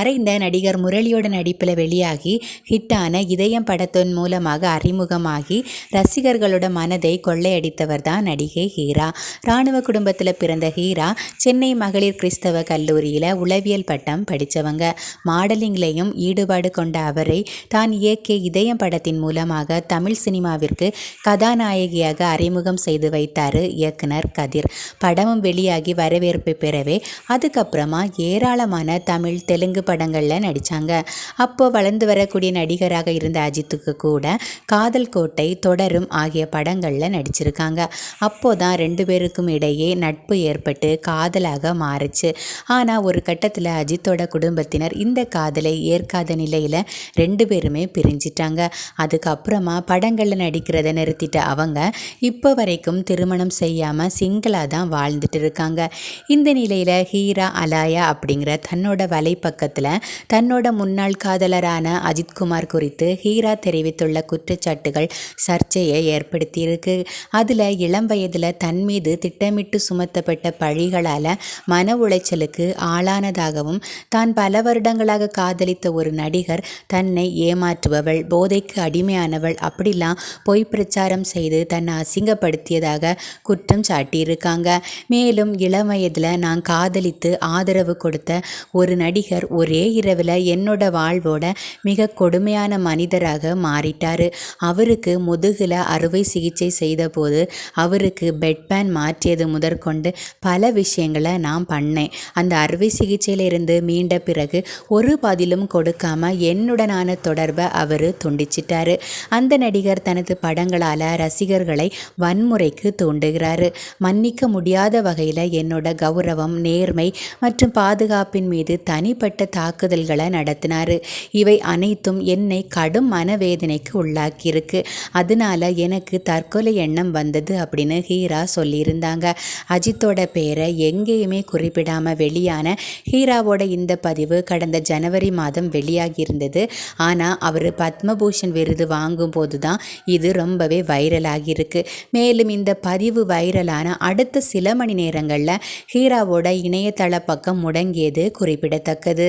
மறைந்த நடிகர் முரளியோட நடிப்பில் வெளியாகி ஹிட்டான இதயம் படத்தின் மூலமாக அறிமுகமாகி ரசிகர்களோட மனதை கொள்ளையடித்தவர் தான் நடிகை ஹீரா. இராணுவ குடும்பத்தில் பிறந்த ஹீரா சென்னை மகளிர் கிறிஸ்தவ கல்லூரியில் உளவியல் பட்டம் படித்தவங்க மாடலிங்லேயும் ஈடுபாடு கொண்ட அவரை தான் இயக்கிய இதயம் படத்தின் மூலமாக தமிழ் சினிமாவிற்கு கதாநாயகியாக அறிமுகம் செய்து வைத்தார் இயக்குனர் கதிர். படமும் வெளியாகி வரவேற்பு பெறவே அதுக்கப்புறமா ஏராளமான தமிழ் தெலுங்கு படங்களில் நடித்தாங்க அப்போது வளர்ந்து வரக்கூடிய நடிகராக இருந்த அஜித்துக்கு கூட காதல் கோட்டை தொடரும் ஆகிய படங்களில் நடிச்சிருக்காங்க. அப்போ தான் ரெண்டு பேருக்கும் இடையே நட்பு ஏற்பட்டு காதலாக மாறுச்சு. ஆனால் ஒரு கட்டத்தில் அஜித்தோட குடும்பத்தினர் இந்த காதலை ஏற்காத நிலையில் ரெண்டு பேருமே பிரிஞ்சிட்டாங்க. அதுக்கப்புறமா படங்களில் நடிக்கிறத நிறுத்திட்ட அவங்க இப்போ வரைக்கும் திருமணம் செய்யாமல் சிங்கிளாக தான் வாழ்ந்துட்டு இருக்காங்க. இந்த நிலையில் ஹீரா அலாயா அப்படிங்கிற தன்னோட வலைப்பக்கத்தில் தன்னோட முன்னாள் காதலரான அஜித்குமார் குறித்து ஹீரா தெரிவித்துள்ள குற்றச்சாட்டுகள் சர்ச்சையை ஏற்படுத்தியிருக்கு. அதில் இளம் வயதில் தன் மீது திட்டமிட்டு சுமத்தப்பட்ட பழிகளால் மன உளைச்சலுக்கு ஆளானதாகவும் தான் பல வருடங்களாக காதலித்த ஒரு நடிகர் தன்னை ஏமாற்றுபவள் போதைக்கு அடிமையானவள் அப்படிலாம் பொய் பிரச்சாரம் செய்து தன்னை அசிங்கப்படுத்தியதாக குற்றம் சாட்டியிருக்காங்க. மேலும் இளம் வயதில் நான் காதலித்து ஆதரவு கொடுத்த ஒரு நடிகர் ஒரு இரவில் என்னோட வாழ்வோட மிக கொடுமையான மனிதராக மாறிட்டார். அவருக்கு முதுகில் அறுவை சிகிச்சை செய்தபோது அவருக்கு பெட் பேன் மாற்றியது முதற்கொண்டு பல விஷயங்களை நான் பண்ணேன். அந்த அறுவை சிகிச்சையிலிருந்து மீண்ட பிறகு ஒரு பதிலும் கொடுக்காம என்னுடனான தொடர்பை அவர் துண்டிச்சிட்டாரு. அந்த நடிகர் தனது படங்களால் ரசிகர்களை வன்முறைக்கு தூண்டுகிறாரு. மன்னிக்க முடியாத வகையில் என்னோட கௌரவம் நேர்மை மற்றும் பாதுகாப்பின் மீது தனிப்பட்ட தாக்குதல்களை நடத்தினார். இவை அனைத்தும் என்னை கடும் மனவேதனைக்கு உள்ளாக்கியிருக்கு. அதனால எனக்கு தற்கொலை எண்ணம் வந்தது அப்படின்னு ஹீரா சொல்லியிருந்தாங்க. அஜித்தோட பேரை எங்கேயுமே குறிப்பிடாமல் வெளியான ஹீராவோட இந்த பதிவு கடந்த ஜனவரி மாதம் வெளியாகியிருந்தது. ஆனால் அவர் பத்மபூஷன் விருது வாங்கும் போது தான் இது ரொம்பவே வைரலாகியிருக்கு. மேலும் இந்த பதிவு வைரலான அடுத்த சில மணி நேரங்களில் ஹீராவோட இணையதள பக்கம் முடங்கியது குறிப்பிடத்தக்கது.